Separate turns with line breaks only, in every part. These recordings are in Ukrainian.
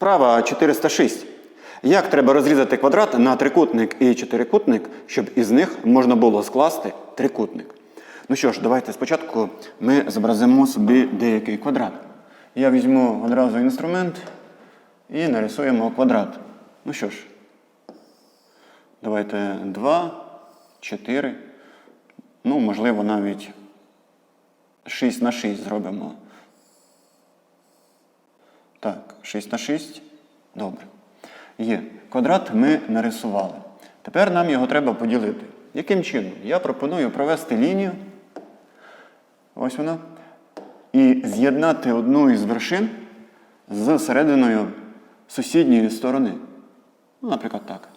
Вправа 406. Як треба розрізати квадрат на трикутник і чотирикутник, щоб із них можна було скласти трикутник? Ну що ж, давайте спочатку ми зобразимо собі деякий квадрат. Я візьму одразу інструмент і нарисуємо квадрат. Ну що ж, давайте 2, 4, ну, можливо, навіть 6 на 6 зробимо. Так, 6 на 6. Добре. Є. Квадрат ми нарисували. Тепер нам його треба поділити. Яким чином? Я пропоную провести лінію. Ось вона. І з'єднати одну із вершин з серединою сусідньої сторони. Ну, наприклад, так.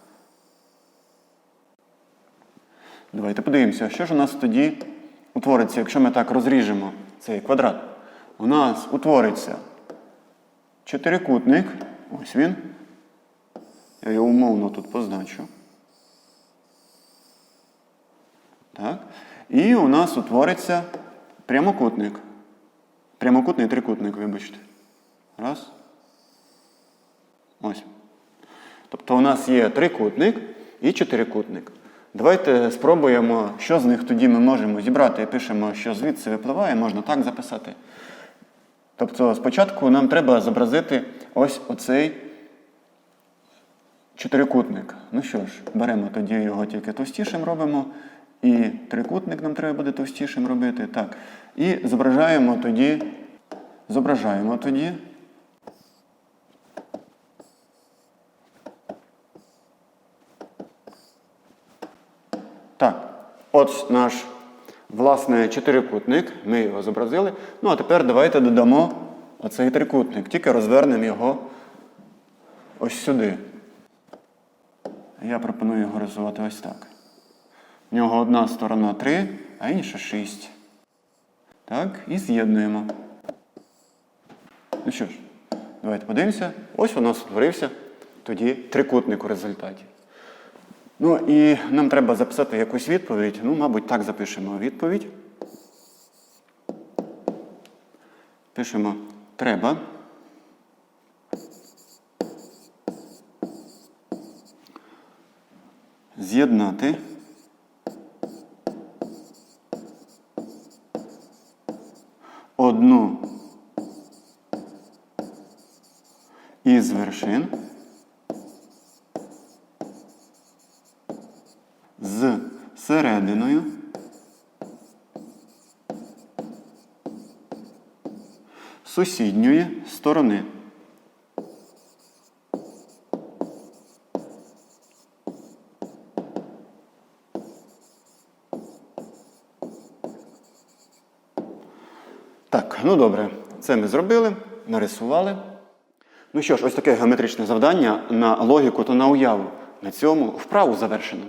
Давайте подивимося, що ж у нас тоді утвориться, якщо ми так розріжемо цей квадрат. У нас утвориться чотирикутник. Ось він. Я його умовно тут позначу. Так. І у нас утвориться прямокутник. Прямокутний трикутник, вибачте. Раз. Ось. Тобто у нас є трикутник і чотирикутник. Давайте спробуємо, що з них тоді ми можемо зібрати. Пишемо, що звідси випливає, можна так записати. Тобто спочатку нам треба зобразити ось оцей чотирикутник. Ну що ж, беремо тоді його тільки товстішим робимо. І трикутник нам треба буде товстішим робити. Так. І зображаємо тоді, зображаємо тоді. Так, от наш власне чотирикутник. Ми його зобразили. Ну, а тепер давайте додамо оцей трикутник. Тільки розвернемо його ось сюди. Я пропоную його рисувати ось так. В нього одна сторона 3, а інша 6. Так, і з'єднуємо. Ну що ж, давайте подивимося. Ось у нас утворився тоді трикутник у результаті. Ну і нам треба записати якусь відповідь. Ну, мабуть, так запишемо відповідь. Пишемо треба. З'єднати. Одну із вершин з серединою сусідньої сторони. Так, ну добре, це ми зробили, нарисували. Ну що ж, ось таке геометричне завдання на логіку та на уяву. На цьому вправу завершено.